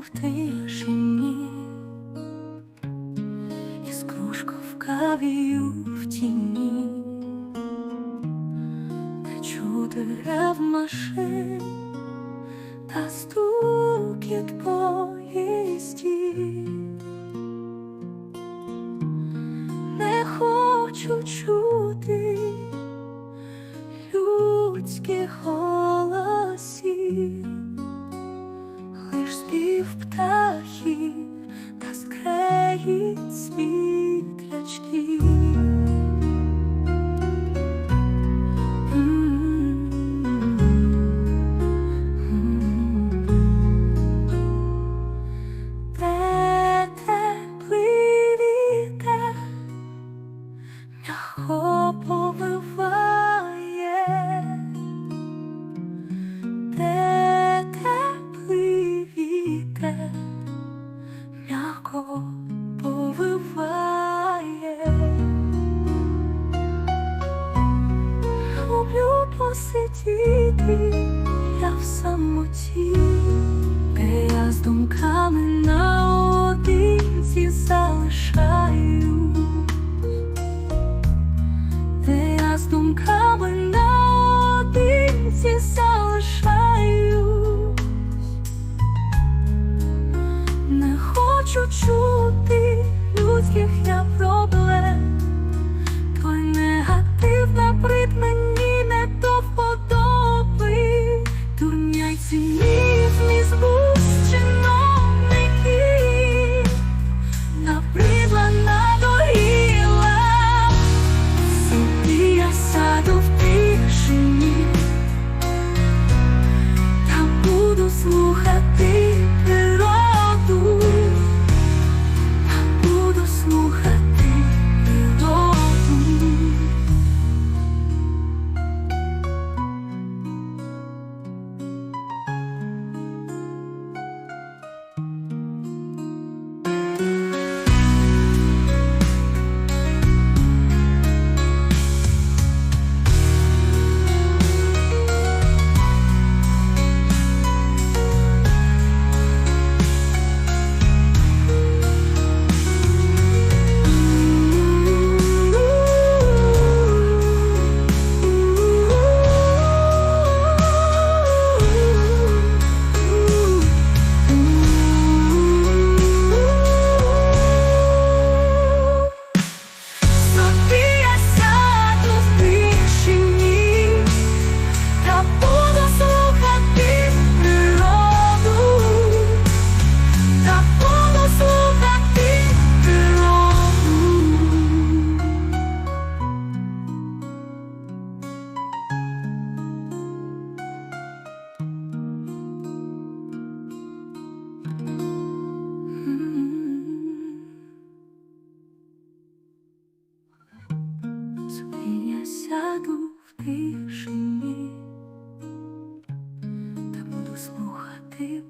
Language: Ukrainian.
в тишині, і в кавію в тіні, не чути рев машин та стукіт поїздів. не хочу чути людських голосів. стоїть свій крачки. Поливає. посидіти, я в самоті, де я з думками наодинці залишаю, де я з думками наодинці залишаю, не хочу чути людських я. сяду в тишині та буду слухати.